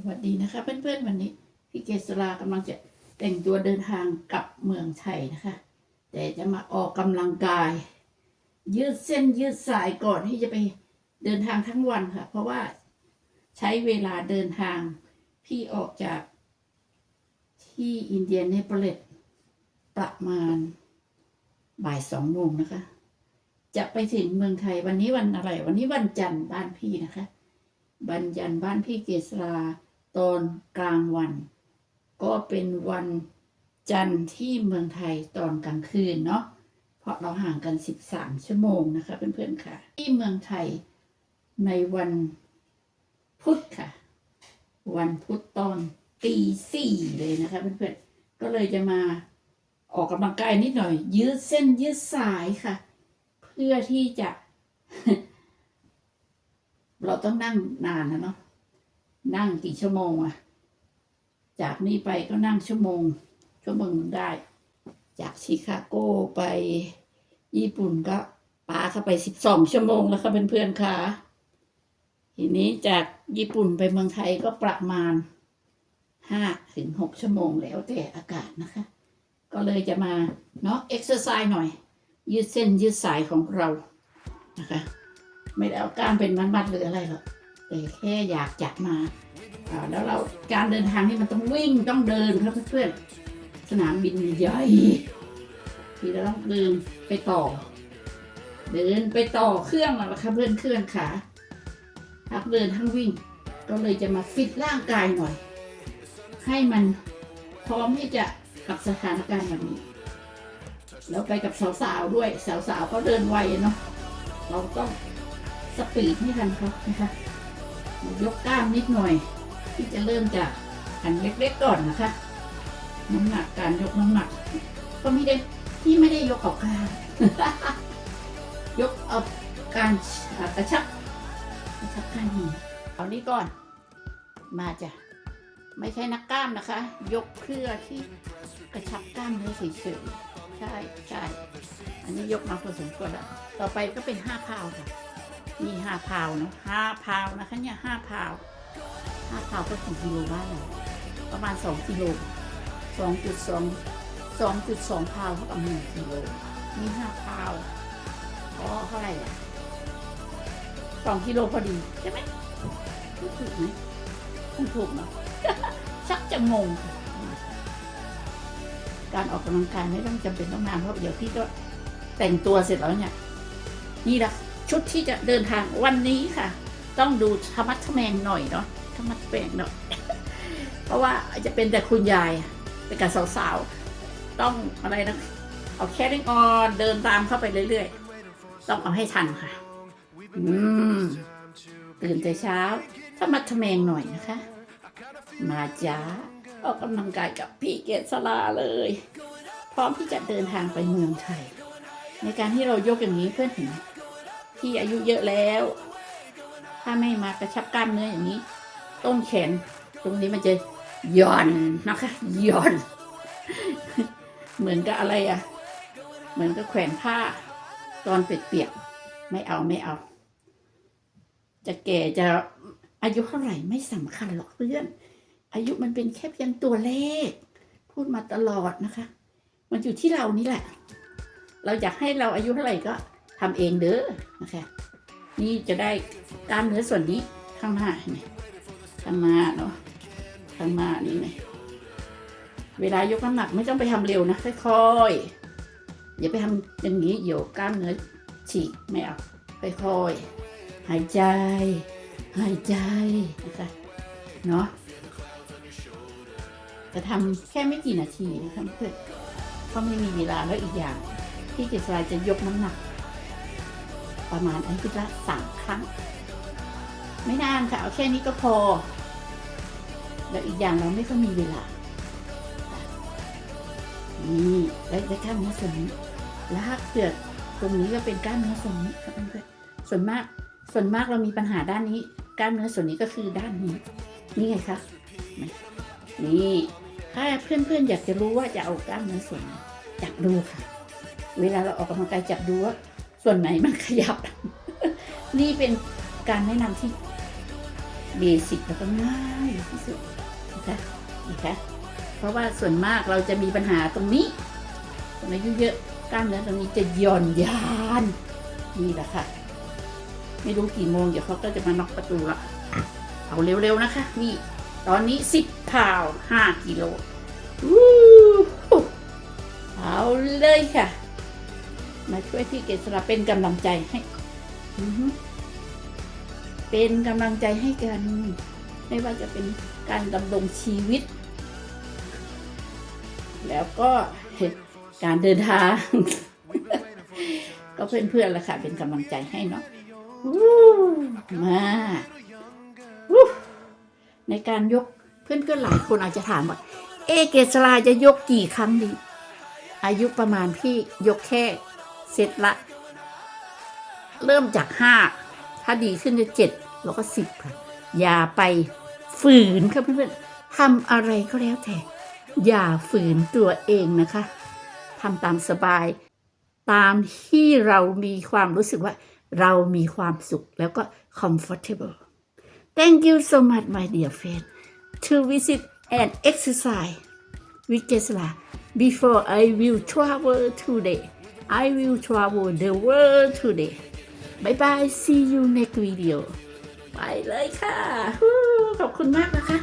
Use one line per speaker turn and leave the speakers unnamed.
สวัสดีนะคะ เพื่อนๆวันนี้พี่เกษรากำลังจะแต่งตัวเดินทางกลับเมืองไทยนะคะ แต่จะมาออกกำลังกาย ยืดเส้นยืดสายก่อนที่จะไปเดินทางทั้งวันค่ะ เพราะว่าใช้เวลาเดินทางพี่ออกจากที่อินเดียเนเปเลตประมาณบ่ายสองโมงนะคะ จะไปถึงเมืองไทยวันนี้วันอะไร วันนี้วันจันทร์บ้านพี่นะคะบันยันบ้านพี่เกษรา ตอนกลางวัน ก็เป็นวันจันทร์ที่เมืองไทยตอนกลางคืนเนาะเพราะเราห่างกัน 13 ชั่วโมงนะคะเพื่อนๆค่ะ ที่เมืองไทยในวันพุธค่ะ วันพุธตอนตีสี่เลยนะคะเพื่อนๆก็เลยจะมาออกกำลังกายนิดหน่อย ยืดเส้นยืดสายค่ะ เพื่อที่จะ เราต้องนั่งนานนะเนาะ นั่งกี่ชั่วโมงอะจากนี้ไปก็นั่งชั่วโมง ชั่วโมงได้ จากชิคาโกไปญี่ปุ่นก็ปาเข้าไปสิบสองชั่วโมงแล้วค่ะเพื่อนๆค่ะ ทีนี้จากญี่ปุ่นไปเมืองไทยก็ประมาณห้าถึงหกชั่วโมงแล้วแต่อากาศนะคะ ก็เลยจะมาเนาะเอ็กซ์ไซส์หน่อย ยืดเส้นยืดสายของเรานะคะ ไม่ได้เอากล้ามเป็นมัดๆหรืออะไรหรอก แต่แค่อยากจัดมา แล้วเราการเดินทางนี่มันต้องวิ่งต้องเดินครับเพื่อนสนามบินใหญ่ที่เราต้องเดินไปต่อ เดินไปต่อเครื่องมาแล้วครับเพื่อนเครื่องขาทั้งเดินทั้งวิ่ง ก็เลยจะมาฟิตร่างกายหน่อย ให้มันพร้อมที่จะกับสถานการณ์แบบนี้ แล้วไปกับสาวๆด้วยสาวๆก็เดินไวเนาะเราต้องสปีดให้ทันเขานะคะ ยกกล้ามนิดหน่อย ที่จะเริ่มจากอันเล็กๆก่อนนะคะ น้ำหนักการยกน้ำหนัก ก็ไม่ได้ที่ไม่ได้ยกเอากล้ามยกเอาการกระชับกระชับกล้ามนี้เอานี้ก่อน มาจ้ะไม่ใช่นักกล้ามนะคะ ยกเพื่อที่กระชับกล้ามเนื้อเฉยๆใช่ใช่อันนี้ยกมาพอสมควรแล้วต่อไปก็เป็นห้าพาวค่ะ มีห้าพาวเนาะห้าพาวนะคะเนี่ยห้าพาวห้าพาวก็กี่กิโลบ้านเราประมาณสองกิโลสองจุดสองสองจุดสองพาวเท่ากับหนึ่งกิโลมีห้าพาวอ๋อเท่าไหร่อะสองกิโลพอดีใช่ไหมพูดถูกไหมพูดถูกเนาะชักจะงง การออกกำลังกายไม่ต้องจำเป็นต้องนานเพราะเดี๋ยวพี่ก็แต่งตัวเสร็จแล้วเนี่ย นี่แหละ ชุดที่จะเดินทางวันนี้ค่ะ ต้องดูธรรมัดทะแมงหน่อยเนาะธรรมัดทะแมงหน่อย เพราะว่าจะเป็นแต่คุณยายเป็นกับสาวๆ ต้องอะไรนะเอาแค่ริงออนเดินตามเข้าไปเรื่อยๆ ต้องเอาให้ทันค่ะ อืมตื่นแต่เช้าธรรมัดทะแมงหน่อยนะคะ มาจ้าออกกำลังกายกับพี่เกศลาเลย พร้อมที่จะเดินทางไปเมืองไทย ในการที่เรายกอย่างนี้เพื่อนเห็น ที่อายุเยอะแล้ว ถ้าไม่มากระชับกล้ามเนื้ออย่างนี้ ต้นแขน ตรงนี้มันจะหย่อนนะคะหย่อน เหมือนกับอะไรอะ เหมือนกับแขวนผ้า ตอนเปียกๆไม่เอาไม่เอา จะแก่จะอายุเท่าไหร่ไม่สำคัญหรอกเพื่อน อายุมันเป็นแค่เพียงตัวเลข พูดมาตลอดนะคะ มันอยู่ที่เรานี่แหละ เราอยากให้เราอายุเท่าไหร่ก็ ทำเองเด้อนะคะ นี่จะได้กล้ามเนื้อส่วนนี้ข้างหน้าเห็นไหมข้างหน้าเนาะข้างหน้านี่ไงเวลายกน้ำหนักไม่ต้องไปทำเร็วนะค่อยๆอย่าไปทำอย่างนี้เดี๋ยวกล้ามเนื้อฉีกไม่เอาค่อยๆหายใจหายใจนะคะเนาะจะทำแค่ไม่กี่นาทีนะคะเพื่อนเพราะไม่มีเวลาแล้วอีกอย่าง ที่เจสรายจะยกน้ำหนัก ประมาณอาทิตย์ละสามครั้ง ไม่นานค่ะเอาแค่นี้ก็พอ แล้วอีกอย่างเราไม่ค่อยมีเวลานี่และและกล้ามเนื้อส่วนนี้แล้วถ้าเกิดตรงนี้ก็เป็นกล้ามเนื้อส่วนนี้ครับเพื่อนๆส่วนมากส่วนมากเรามีปัญหาด้านนี้ กล้ามเนื้อส่วนนี้ก็คือด้านนี้ นี่ไงคะนี่ถ้าเพื่อนๆอยากจะรู้ว่าจะเอากล้ามเนื้อส่วนไหนจับดูค่ะ เวลาเราออกกำลังกายจับดูว่า ส่วนไหนมันขยับ นี่เป็นการแนะนำที่เบสิกแล้วก็ง่ายที่สุดนะคะนะคะเพราะว่าส่วนมากเราจะมีปัญหาตรงนี้คนอายุเยอะกล้ามเนื้อตรงนี้จะหย่อนยานนี่แหละค่ะ ไม่รู้กี่โมงเดี๋ยวเขาก็จะมาน็อกประตูละเอาเร็วๆนะคะ นี่ ตอนนี้สิบพาวห้ากิโลวู้ฮู้เอาเลยค่ะ มาช่วยพี่เกษราเป็นกำลังใจให้อือฮึเป็นกำลังใจให้กัน ไม่ว่าจะเป็นการดำรงชีวิต แล้วก็การเดินทาง ก็เพื่อนๆแหละค่ะ เป็นกำลังใจให้เนาะวู้มาวู้ในการยกเพื่อนๆหลายคนอาจจะถามว่า เอะเกษราจะยกกี่ครั้งดี อายุประมาณพี่ยกแค่ เซตละ เริ่มจากห้าถ้าดีขึ้นจะเจ็ดแล้วก็สิบค่ะ อย่าไปฝืนค่ะเพื่อนๆทำอะไรก็แล้วแต่ อย่าฝืนตัวเองนะคะทำตามสบาย ตามที่เรามีความรู้สึกว่าเรามีความสุขแล้วก็ comfortable thank you so much my dear friend to visit and exercise with Jesla before I will travel today I will travel the world today bye bye see you next video ไปเลยค่ะ ขอบคุณมากนะคะ